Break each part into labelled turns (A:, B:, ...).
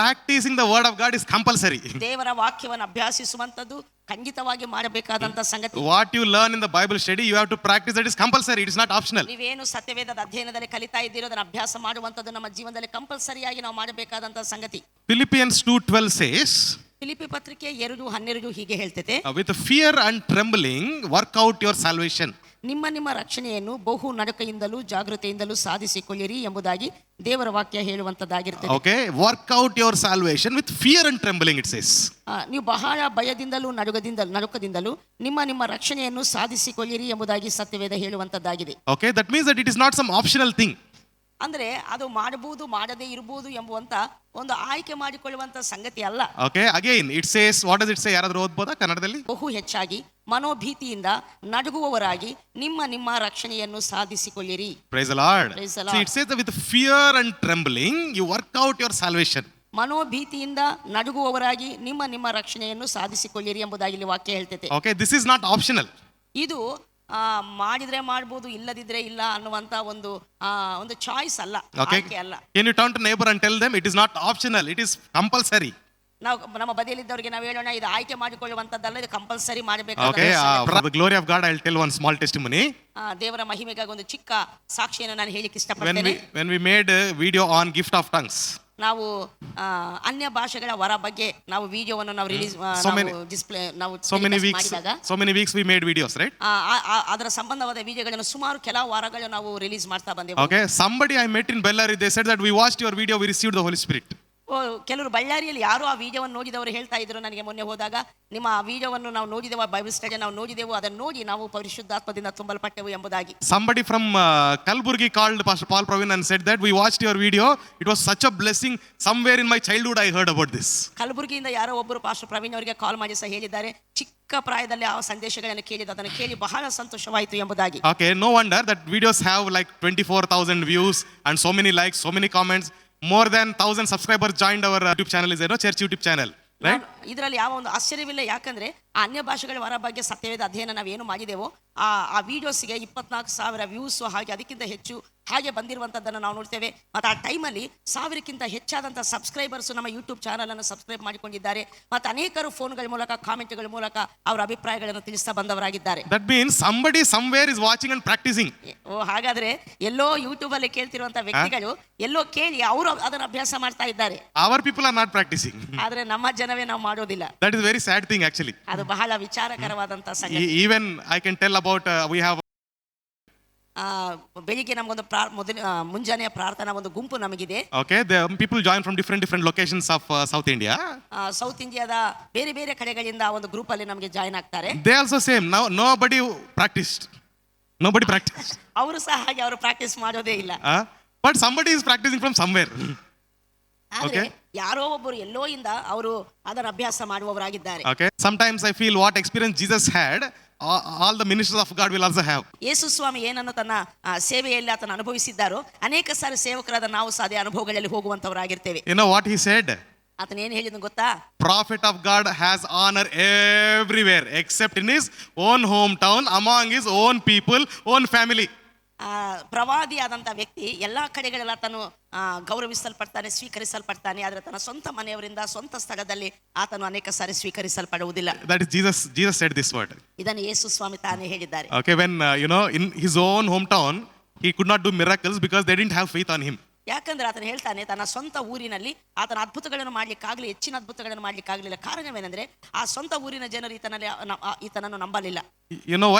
A: Practicing the word of God is compulsory
B: ದೇವರ ವಾಕ್ಯವನ್ನು ಅಭ್ಯಾಸಿಸುವಂತದ್ದು ಖಂಡಿತವಾಗಿ ಮಾಡಬೇಕಾದಂತ ಸಂಗತಿ.
A: What you learn in the Bible study you have to practice that is compulsory it's not optional optional.
B: ನೀವೇನು ಸತ್ಯವೇದದ ಅಧ್ಯಯನದಲ್ಲಿ ಕಲಿತಾ ಇದ್ದೀರೋ ಅದನ್ನ ಅಭ್ಯಾಸ ಮಾಡುವಂತದ್ದು ನಮ್ಮ ಜೀವನದಲ್ಲಿ ಕಂಪಲ್ಸರಿಯಾಗಿ ನಾವು ಮಾಡಬೇಕಾದಂತ ಸಂಗತಿ.
A: Philippians 2:12 ಸೇಸ್
B: ಫಿಲಿಪಿ ಪತ್ರಿಕೆ ಎರಡು ಹನ್ನೆರಡು ಹೀಗೆ ಹೇಳ್ತೈತೆ
A: with fear and trembling work out your your salvation.
B: ನಿಮ್ಮ ನಿಮ್ಮ ರಕ್ಷಣೆಯನ್ನು ಬಹು ನಡಕೆಯಿಂದಲೂ ಜಾಗೃತೆಯಿಂದಲೂ ಸಾಧಿಸಿಕೊಳ್ಳಿರಿ ಎಂಬುದಾಗಿ ದೇವರ ವಾಕ್ಯ ಹೇಳುವಂತದ್ದಾಗಿರ್ತದೆ
A: okay work out your salvation with fear and trembling it
B: says. ನೀವು ಬಹಳ ಭಯದಿಂದಲೂ ನಡುಗದಿಂದಲೂ ನಡುಕದಿಂದಲೂ ನಿಮ್ಮ ನಿಮ್ಮ ರಕ್ಷಣೆಯನ್ನು ಸಾಧಿಸಿಕೊಳ್ಳಿರಿ ಎಂಬುದಾಗಿ ಸತ್ಯವೇದ ಹೇಳುವಂತದ್ದಾಗಿದೆ
A: okay that means that it is not some optional thing.
B: ಅಂದ್ರೆ ಅದು ಮಾಡಬಹುದು ಮಾಡದೇ ಇರಬಹುದು ಎಂಬುವಂತ ಒಂದು ಆಯ್ಕೆ ಮಾಡಿಕೊಳ್ಳುವಂತ ಸಂಗತಿ ಅಲ್ಲ.
A: Okay again it says what does it say? ಯಾರಾದರೂ ಓದ್ಬೋದಾ ಕನ್ನಡದಲ್ಲಿ?
B: ಬಹು ಹೆಚ್ಚಾಗಿ ಮನೋಭೀತಿಯಿಂದ ನಡುಗುವವರಾಗಿ ನಿಮ್ಮ ನಿಮ್ಮ ರಕ್ಷಣೆಯನ್ನು ಸಾಧಿಸಿಕೊಳ್ಳಿರಿ.
A: Praise the Lord
B: Praise the
A: Lord
B: Lord.
A: Says that fear and and you work out your your
B: ಮನೋಭೀತಿಯಿಂದ ನಡುಗುವವರಾಗಿ ನಿಮ್ಮ ನಿಮ್ಮ ರಕ್ಷಣೆಯನ್ನು ಸಾಧಿಸಿಕೊಳ್ಳಿರಿ ಎಂಬುದಾಗಿ ಇಲ್ಲಿ ವಾಕ್ಯ ಹೇಳ್ತೈತೆ.
A: Okay this is not optional
B: ಇದು ಮಾಡಿದ್ರೆ ಮಾಡಬಹುದು ಇಲ್ಲದಿದ್ರೆ ಇಲ್ಲ ಅನ್ನುವಂತ ಒಂದು ಒಂದು ಚಾಯ್ಸ್ ಅಲ್ಲ. ಅಲ್ಲ.
A: You turn to neighbour and tell them it is not optional it is compulsory
B: ನಾವು ನಮ್ಮ ಬದಿಯಲ್ಲಿದ್ದವರಿಗೆ ನಾವು ಹೇಳೋಣ ಇದು ಆಯ್ಕೆ ಮಾಡಿಕೊಳ್ಳುವಂತದ್ದಲ್ಲ ಇದು ಕಂಪಲ್ಸರಿ
A: ಮಾಡಬೇಕು glory of God I tell one small testimony
B: ದೇವರ ಮಹಿಮೆಗಾಗಿ ಒಂದು ಚಿಕ್ಕ ಸಾಕ್ಷಿಯನ್ನ ನಾನು ಹೇಳಿಕ್ಕೆ ಇಷ್ಟಪಡ್ತೇನೆ.
A: When we made video on gift of tongues
B: ನಾವು ಅನ್ಯ ಭಾಷೆಗಳ ವರ ಬಗ್ಗೆ ನಾವು ವಿಡಿಯೋವನ್ನು ನಾವು ರಿಲೀಸ್
A: So many-
B: ಡಿಸ್ಪ್ಲೇ ನಾವು
A: so many
B: telecast
A: weeks,
B: ಮಾಡಿದಾಗ
A: so many weeks we made videos, right?
B: ಆ, ಆ- ಆ- ಅದರ ಸಂಬಂಧವಾದ ವಿಡಿಯೋಗಳನ್ನು ಸುಮಾರು ಕೆಲವು ವಾರಗಳು ನಾವು ರಿಲೀಸ್ ಮಾಡ್ತಾ ಬಂದೆವು
A: okay somebody I met in Bellary, they said that we watched your video, we received the Holy Spirit.
B: ಓ, ಕೆಲವರು ಬಳ್ಳಾರಿಯಲ್ಲಿ ಯಾರು ಆ ಬೀಜವನ್ನು ನೋಡಿದವರು ಹೇಳ್ತಾ ಇದ್ರು ನನಗೆ ಮೊನ್ನೆ ಹೋದಾಗ ನಿಮ್ಮ ಆ ಬೀಜವನ್ನು ನಾವು ನೋಡಿದೆವು ಬೈಬಲ್ ಸ್ಟಡಿ ನಾವು ನೋಡಿದೆವು ಅದನ್ನು ನೋಡಿ ನಾವು ಪರಿಶುದ್ಧಾತ್ಮದಿಂದ ತುಂಬಲ್ಪಟ್ಟೆವು ಎಂಬುದಾಗಿ
A: Somebody from uh, Kalburgi called Pastor Paul Pravin and said that we watched your video. It was such a blessing. Somewhere in my childhood, I heard about this.
B: ಕಲಬುರಗಿಯಿಂದ ಯಾರೋ ಒಬ್ಬರು ಪಾಸ್ಟರ್ ಪ್ರವೀಣ್ ಅವರಿಗೆ ಕಾಲ್ ಮಾಡಿ ಸಹ ಹೇಳಿದ್ದಾರೆ ಚಿಕ್ಕ ಪ್ರಾಯದಲ್ಲಿ ಆ ಸಂದೇಶಗಳನ್ನು ಕೇಳಿದ ಅದನ್ನು ಕೇಳಿ ಬಹಳ ಸಂತೋಷವಾಯಿತು ಎಂಬುದಾಗಿ
A: Okay, no wonder that videos have like 24,000 views and so many likes, so many comments. 1,000 subscribers joined our uh, YouTube channel, is there no church YouTube channel, right?
B: ಇದರಲ್ಲಿ ಯಾವ ಒಂದು ಆಶ್ಚರ್ಯವಿಲ್ಲ ಯಾಕಂದ್ರೆ ಅನ್ಯ ಭಾಷೆಗಳ ವರ ಬಗ್ಗೆ ಸತ್ಯವೇದ ಅಧ್ಯಯನ ನಾವೇನು ಮಾಡಿದೆವೋ ಆ ಆ ವಿಡಿಯೋಸ್ಗೆ ಇಪ್ಪತ್ನಾಲ್ಕು ಸಾವಿರ ವ್ಯೂಸ್ ಹಾಗೆ ಅದಕ್ಕಿಂತ ಹೆಚ್ಚು ಹಾಗೆ ಬಂದಿರುವಂಥದ್ದನ್ನು ನಾವು ನೋಡ್ತೇವೆ. ಮತ್ತು ಆ ಟೈಮಲ್ಲಿ ಸಾವಿರಕ್ಕಿಂತ ಹೆಚ್ಚಾದಂಥ ಸಬ್ಸ್ಕ್ರೈಬರ್ಸ್ ನಮ್ಮ ಯೂಟ್ಯೂಬ್ ಚಾನಲನ್ನು ಸಬ್ಸ್ಕ್ರೈಬ್ ಮಾಡಿಕೊಂಡಿದ್ದಾರೆ. ಮತ್ತು ಅನೇಕರು ಫೋನ್ಗಳ ಮೂಲಕ ಕಾಮೆಂಟ್ಗಳ ಮೂಲಕ ಅವರ ಅಭಿಪ್ರಾಯಗಳನ್ನು ತಿಳಿಸ್ತಾ ಬಂದವರಾಗಿದ್ದಾರೆ.
A: That means somebody somewhere is watching and practicing
B: ಓ ಹಾಗಾದ್ರೆ ಎಲ್ಲೋ ಯೂಟ್ಯೂಬಲ್ಲಿ ಕೇಳ್ತಿರುವಂಥ ವ್ಯಕ್ತಿಗಳು ಎಲ್ಲೋ ಕೇಳಿ ಅವರು ಅದನ್ನು ಅಭ್ಯಾಸ ಮಾಡ್ತಾ ಇದ್ದಾರೆ.
A: Our people are not practicing
B: ಆದರೆ ನಮ್ಮ ಜನವೇ ನಾವು ಮಾಡೋದಿಲ್ಲ.
A: That is very sad thing actually.
B: ಅದು ಬಹಳ ವಿಚಾರಕರವಾದಂತ ಸಂಗತಿ.
A: Even I can tell about we
B: have ಬೆಳಿಗ್ಗೆ ನಮಗೊಂದು ಪ್ರಾ ಮೊದಲ ಮುಂಜಾನೆಯ ಪ್ರಾರ್ಥನಾ ಒಂದು ಗುಂಪು ನಮಗಿದೆ.
A: Okay the people join from different different locations of South
B: India south ಇಂಡಿಯಾದ ಬೇರೆ ಬೇರೆ ಕಡೆಗಳಿಂದ ಒಂದು ಗ್ರೂಪ್ ಅಲ್ಲಿ ನಮಗೆ ಜಾಯಿನ್ ಆಗ್ತಾರೆ.
A: They also same now nobody practised nobody practice
B: ಅವರು ಸಹ ಹಾಗೆ ಅವರು ಪ್ರಾಕ್ಟೀಸ್ ಮಾಡೋದೇ ಇಲ್ಲ.
A: But somebody is practicing from
B: somewhere
A: okay
B: ಯಾರೋ ಒಬ್ಬರು ಎಲ್ಲೋ ಇಂದ ಅವರು ಅದರ ಅಭ್ಯಾಸ ಮಾಡುವವರಾಗಿದ್ದಾರೆ.
A: Okay sometimes I feel what experience Jesus had all the ministers of God will also have
B: Yesu Swami ಏನನ್ನು ತನ್ನ ಸೇವೆಯಲ್ಲಿ ಆತನ ಅನುಭವಿಸಿದ್ದಾರು ಅನೇಕ ಸಾರಿ ಸೇವಕರಾದ ನಾವು ಸಾಧ್ಯ ಅನುಭವಗಳಲ್ಲಿ ಹೋಗುವಂತವರಾಗಿರ್ತೇವೆ
A: you know what he said
B: ಆತನ ಏನು ಹೇಳಿದ್ನು ಗೊತ್ತಾ?
A: Prophet of God has honour everywhere except in his own home town among his own people own
B: family ಪ್ರವಾದಿಯಾದಂಥ ವ್ಯಕ್ತಿ ಎಲ್ಲ ಕಡೆಗಳೆಲ್ಲ ತಾನು ಗೌರವಿಸಲ್ಪಡ್ತಾನೆ ಸ್ವೀಕರಿಸಲ್ಪಡ್ತಾನೆ ಆದರೆ ತನ್ನ ಸ್ವಂತ ಮನೆಯವರಿಂದ ಸ್ವಂತ ಸ್ಥಳದಲ್ಲಿ ಆತನು ಅನೇಕ ಸಾರಿ ಸ್ವೀಕರಿಸಲ್ಪಡುವುದಿಲ್ಲ
A: That is Jesus. Jesus said this word.
B: ಇದನ್ನು ಯೇಸು ಸ್ವಾಮಿ ತಾನೇ ಹೇಳಿದ್ದಾರೆ
A: Okay, when uh, you know in his own hometown, he could not do miracles because they didn't have faith on him.
B: ಯಾಕಂದ್ರೆ ಆತನು ಹೇಳ್ತಾನೆ ತನ್ನ ಸ್ವಂತ ಊರಿನಲ್ಲಿ ಆತನ ಅದ್ಭುತಗಳನ್ನು ಮಾಡ್ಲಿಕ್ಕಾಗ್ಲಿ ಹೆಚ್ಚಿನ ಅದ್ಭುತಗಳನ್ನು ಮಾಡ್ಲಿಕ್ಕಾಗ್ಲಿಲ್ಲ. ಕಾರಣವೇನೆಂದ್ರೆ ಆ ಸ್ವಂತ ಊರಿನ ಜನರು ಈತನಲ್ಲಿ ಈತನನ್ನು ನಂಬಲಿಲ್ಲ.
A: ನೋ know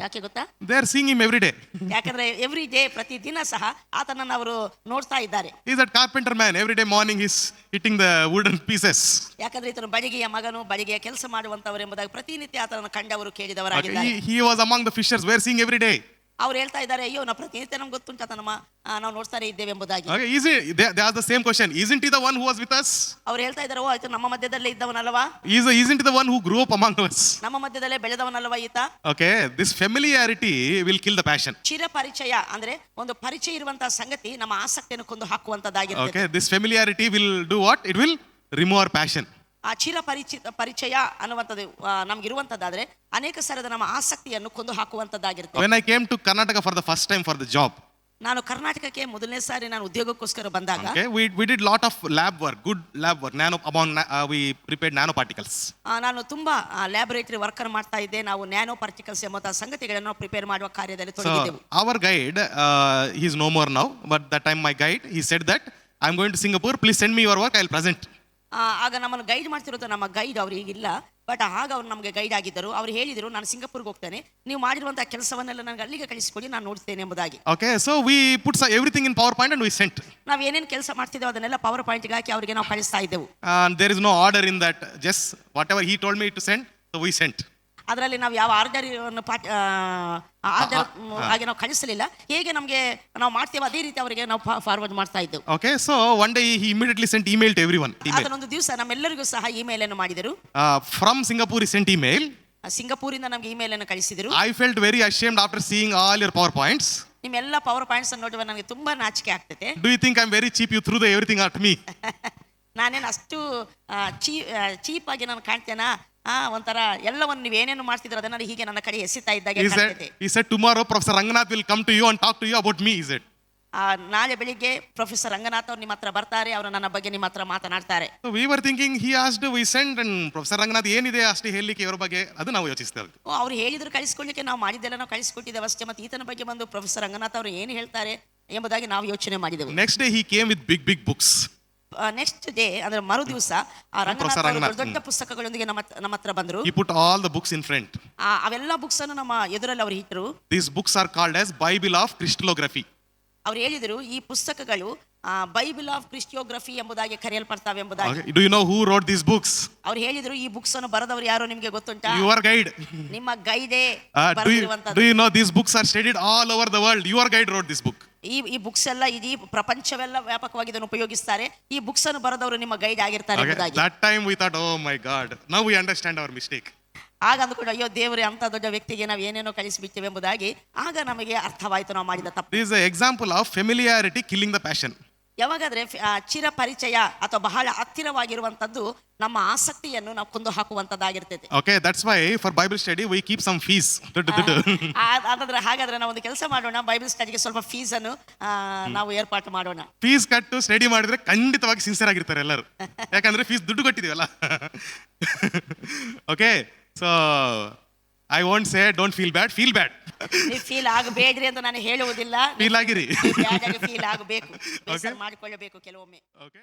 B: ಯಾಕೆ ಗೊತ್ತಾ?
A: They are seeing him every day
B: ಯಾಕಂದ್ರೆ ಎವ್ರಿ ಡೇ ಪ್ರತಿ ದಿನ ಸಹ ಆತನನ್ನು ಅವರು ನೋಡ್ತಾ ಇದ್ದಾರೆ.
A: Is that carpenter man every day morning is eating the wooden pieces
B: ಯಾಕಂದ್ರೆ ಈತನು ಬಡಿಗೆಯ ಮಗನು ಬಡಿಗೆಯ ಕೆಲಸ ಮಾಡುವಂತವರು ಎಂಬುದಾಗಿ ಪ್ರತಿನಿತ್ಯ ಆತನನ್ನು ಕಂಡವರು ಕೇಳಿದವರಾಗಿದ್ದಾರೆ.
A: He was among the fishers were seeing every day.
B: ಅವ್ರು ಹೇಳ್ತಾ ಇದ್ದಾರೆ ಅಯ್ಯೋ ನಾವು ಪ್ರತಿನಿತ್ಯ ನಮ್ಗೆ ಗೊತ್ತುಂಟು ಅಂತನಮ್ಮ ನಾವು ನೋಡ್ತಾರೆ ಇದ್ದೇವೆ ಎಂಬುದಾಗಿ.
A: Same question is it the one who was with us
B: ಅವ್ರು ಹೇಳ್ತಾ ಇದ್ದಾರೆ ಓ ಆಯ್ತು ನಮ್ಮ ಮಧ್ಯದಲ್ಲೇ ಇದ್ದವನಲ್ವಾ?
A: Is is isn't the one who grow up among us
B: ನಮ್ಮ ಮಧ್ಯದಲ್ಲೇ ಬೆಳೆದವನಲ್ವಾ ಈತ?
A: Okay this familiarity will kill the passion
B: ಚಿರ ಪರಿಚಯ ಅಂದ್ರೆ ಒಂದು ಪರಿಚಯ ಇರುವಂತಹ ಸಂಗತಿ ನಮ್ಮ ಆಸಕ್ತಿಯನ್ನು ಕೊಂದು ಹಾಕುವಂತದ್ದಾಗಿದೆ
A: okay this familiarity will do what it will remove our passion
B: ಆ ಚಿರ ಪರಿಚಿತ ಪರಿಚಯ ಅನ್ನುವಂಥದ್ದು ನಮಗಿರುವಂಥದ್ದಾದರೆ ಅನೇಕ ಸರದ ನಮ್ಮ ಆಸಕ್ತಿಯನ್ನು ಕೊಂದು ಹಾಕುವಂಥದ್ದಾಗಿರುತ್ತೆ
A: when I came to Karnataka for the first time for the job
B: ನಾನು ಕರ್ನಾಟಕಕ್ಕೆ ಮೊದಲನೇ ಸಾರಿ ನಾನು ಉದ್ಯೋಗಕ್ಕೋಸ್ಕರ ಬಂದಾಗ
A: we we, lot did lot of lab work, good lab work. Nano among na- uh, we prepared nanoparticles.
B: ಆ, ನಾನು ತುಂಬಾ ಲ್ಯಾಬೊರೇಟರಿ ವರ್ಕರ್ ಮಾಡ್ತಾ ಇದ್ದೆ ನಾವು ನ್ಯಾನೋ ಪಾರ್ಟಿಕಲ್ಸ್ ಎಂಬಂತಹ ಸಂಗತಿಗಳನ್ನು ಪ್ರಿಪೇರ್ ಮಾಡುವ ಕಾರ್ಯದಲ್ಲಿ ತೊಡಗಿದ್ದೆವು our
A: our guide, is no no more now, but that time my guide, he said that I'm going to Singapore. Please send me your work. I'll present.
B: ಆ, ಆಗ ನಮ್ಮನ್ನು ಗೈಡ್ ಮಾಡ್ತಿರೋದು ನಮ್ಮ guide ಅವ್ರು ಈಗಿಲ್ಲ ಬಟ್ ಆಗ ಅವ್ರು ನಮಗೆ ಗೈಡ್ ಆಗಿದ್ದರು. ಅವ್ರು ಹೇಳಿದರು ನಾನು ಸಿಂಗಾಪುರ್ಗೆ ಹೋಗ್ತೇನೆ. ನೀವು ಮಾಡಿರುವಂತಹ ಕೆಲಸವನ್ನೆಲ್ಲ ನನಗೆ ಅಲ್ಲಿಗೆ ಕಳಿಸಿಕೊಡಿ ನಾನು ನೋಡ್ತೇನೆ ಎಂಬುದಾಗಿ.
A: Okay so we put everything in power point and we sent
B: ನಾವು ಏನೇನು ಕೆಲಸ ಮಾಡ್ತಿದ್ದೇವೆ ಅದನ್ನೆಲ್ಲ ಪವರ್ ಪಾಯಿಂಟ್ಗೆ ಹಾಕಿ ಅವರಿಗೆ ನಾವು ಕಳಿಸ್ತಾ ಇದ್ದೆವು.
A: There there is no order in that. Just whatever he told me to send, so we sent.
B: ಅದರಲ್ಲಿ ನಾವು ಯಾವ ಆರ್ಜರಿಯನ್ನು ಪಾಠ ಆರ್ಜರ್ ಹಾಗೆ ನಾವು ಕಳಿಸಲಿಲ್ಲ ಹೇಗೆ ನಮಗೆ ನಾವು ಮಾಡ್ತೇವೆ ಅದೇ ರೀತಿ ಅವರಿಗೆ ನಾವು ಫಾರ್ವರ್ಡ್ ಮಾಡ್ತಾ ಇದ್ದೇವೆ.
A: Okay so one day he immediately sent email to everyone
B: ಅದನ್ನೊಂದು ದಿವಸ ನಮ್ಮೆಲ್ಲರಿಗೂ ಸಹ ಇಮೇಲ್ ಅನ್ನು ಮಾಡಿದರು.
A: ಫ್ರಮ್ ಸಿಂಗಾಪುರಿ ಸೆಂಟ್ ಇಮೇಲ್
B: ಸಿಂಗಾಪುರ್ ಇಂದ ನಮಗೆ ಇಮೇಲ್ ಅನ್ನು ಕಳಿಸಿದರು.
A: I felt very ashamed after seeing all your power points
B: ನಿಮ್ಮೆಲ್ಲ ಪವರ್ ಪಾಯಿಂಟ್ಸ್ ಅನ್ನು ನೋಡುವ ನನಗೆ ತುಂಬಾ ನಾಚಿಕೆ ಆಗ್ತದೆ.
A: Do you think I am very cheap you threw the everything at me
B: ನಾನೇನು ಅಷ್ಟು ಚೀಪ್ ಆಗಿ ನಾನು ಕಾಣ್ತೇನಾ ಆ ಒಂಥರ ಎಲ್ಲವನ್ನು ನೀವು ಏನೇನು ಮಾಡ್ತಿದ್ರು ಅದನ್ನ ಹೀಗೆ ನನ್ನ ಕಡೆ ಎಸಿತಾ ಇದ್ದಾಗ
A: He said,
B: ಕಾಣ್ತದೆ.
A: he said tomorrow Professor Ranganath will come to you and talk to you about me, he said.
B: ಆ, ನಾಳೆ ಬೆಳಿಗ್ಗೆ ಪ್ರೊಫೆಸರ್ ರಂಗನಾಥ್ ಅವ್ರು ನಿಮ್ಮ ಹತ್ರ ಬರ್ತಾರೆ ಅವರು ನನ್ನ ಬಗ್ಗೆ ನಿಮ್ಮ ಹತ್ರ ಮಾತನಾಡ್ತಾರೆ.
A: So we were thinking he asked, we sent and Professor Ranganath ಏನಿದೆ ಅಷ್ಟೇ ಹೇಳಲಿಕ್ಕೆ ಇವ್ರ ಬಗ್ಗೆ? ಅದು ನಾವು ಯೋಚಿಸ್ತೇವೆ
B: ಓ, ಅವ್ರು ಹೇಳಿದ್ರು ಕಳಿಸ್ಕೊಡ್ಲಿಕ್ಕೆ ನಾವು ಮಾಡಿದ್ದೆಲ್ಲ ನಾವು ಕಳಿಸ್ಕೊಟ್ಟಿದ್ದೇವೆ ಅಷ್ಟೇ. ಮತ್ತೆ ಈತನ ಬಗ್ಗೆ ಬಂದು ಪ್ರೊಫೆಸರ್ ರಂಗನಾಥ್ ಅವರು ಏನು ಹೇಳ್ತಾರೆ ಎಂಬುದಾಗಿ ನಾವು ಯೋಚನೆ ಮಾಡಿದೆವು.
A: Next day he came with big big books.
B: Next day ಅಂದ್ರೆ ಮರು ದಿವಸ ದೊಡ್ಡ ಪುಸ್ತಕಗಳೊಂದಿಗೆ ನಮ್ಮ ಹತ್ರ ಬಂದರು.
A: Put all the books in
B: front ಅವೆಲ್ಲ ಬುಕ್ಸ್ ಅನ್ನು ನಮ್ಮ ಎದುರಲ್ಲಿ ಅವರು ಇಟ್ಟರು
A: this books are called as Bible of crystallography
B: ಅವ್ರು ಹೇಳಿದ್ರು ಈ ಪುಸ್ತಕಗಳು ಬೈಬಲ್ ಆಫ್ ಕ್ರಿಸ್ಟಿಯೋಗ್ರಫಿ ಎಂಬುದಾಗಿ ಕರೆಯಲ್ಪಡ್ತಾವೆ ಎಂಬುದಾಗಿ.
A: Do know who wrote this books
B: ಅವ್ರು ಹೇಳಿದರು ಈ ಬುಕ್ಸ್ ಅನ್ನು ಬರೆದವರು ಯಾರು ನಿಮಗೆ ಗೊತ್ತುಂಟಾ?
A: ಯು
B: ಆರ್ ಗೈಡ್
A: ನಿಮ್ಮ ಗೈಡೇ the books are studied all over the world your guide wrote this book
B: ಈ ಈ ಬುಕ್ಸ್ ಎಲ್ಲ ಇಡೀ ಪ್ರಪಂಚವೆಲ್ಲ ವ್ಯಾಪಕವಾಗಿ ಇದನ್ನು ಉಪಯೋಗಿಸ್ತಾರೆ ಈ ಬುಕ್ಸ್ ಅನ್ನು ಬರೆದವರು ನಿಮ್ಮ ಗೈಡ್ ಆಗಿರ್ತಾರೆ. ಎಂಬುದಾಗಿ
A: That oh my god now we understand now mistake.
B: ಆಗ ಅಂದ್ಕೊಂಡು ಅಯ್ಯೋ ದೇವರೇ ಅಂತ ದೊಡ್ಡ ವ್ಯಕ್ತಿಗೆ ನಾವು ಏನೇನೋ ಕಳಿಸಿಬಿಟ್ಟಿವೆ ಎಂಬುದಾಗಿ ಆಗ ನಮಗೆ ಅರ್ಥವಾಯಿತು ನಾವು ಮಾಡಿದ ತಪ್ಪು
A: is example of familiarity of the passion passion.
B: ಯಾವಾಗಾದ್ರೆ ಚಿರ ಪರಿಚಯ ಅಥವಾ ಬಹಳ ಹತ್ತಿರವಾಗಿರುವಂತದ್ದು ನಮ್ಮ ಆಸಕ್ತಿಯನ್ನು ನಾವು ಕೊಂದು ಹಾಕುವಂತದ್ದಾಗಿರ್ತೈತೆ
A: okay that's why for Bible study we keep some fees
B: ಅದಾದ್ರೆ ಹಾಗಾದ್ರೆ ನಾವು ಒಂದು ಕೆಲಸ ಮಾಡೋಣ ಬೈಬಲ್ ಸ್ಟಡಿಗೆ ಸ್ವಲ್ಪ ಫೀಸ್ ಅನ್ನು ನಾವು ಏರ್ಪಾಟು ಮಾಡೋಣ.
A: ಫೀಸ್ ಕಟ್ಟು ಸ್ಟಡಿ ಮಾಡಿದ್ರೆ ಖಂಡಿತವಾಗಿ ಸಿನ್ಸಿಯರ್ ಆಗಿರ್ತಾರೆ ಎಲ್ಲರೂ. ಯಾಕಂದ್ರೆ ಫೀಸ್ ದುಡ್ಡು ಕೊಟ್ಟಿದೀವಲ್ಲ okay so I want say don't feel bad feel bad
B: ನೀವು ಫೀಲ್ ಆಗಬೇಡ್ರಿ ಅಂತ ನಾನು ಹೇಳುವುದಿಲ್ಲ.
A: ಫೀಲ್ ಆಗಿರಿ.
B: ಫೀಲ್ ಆಗಬೇಕು. ಬೇಸರ ಮಾಡಿಕೊಳ್ಳಬೇಕು ಕೆಲವೊಮ್ಮೆ.
A: ಓಕೆ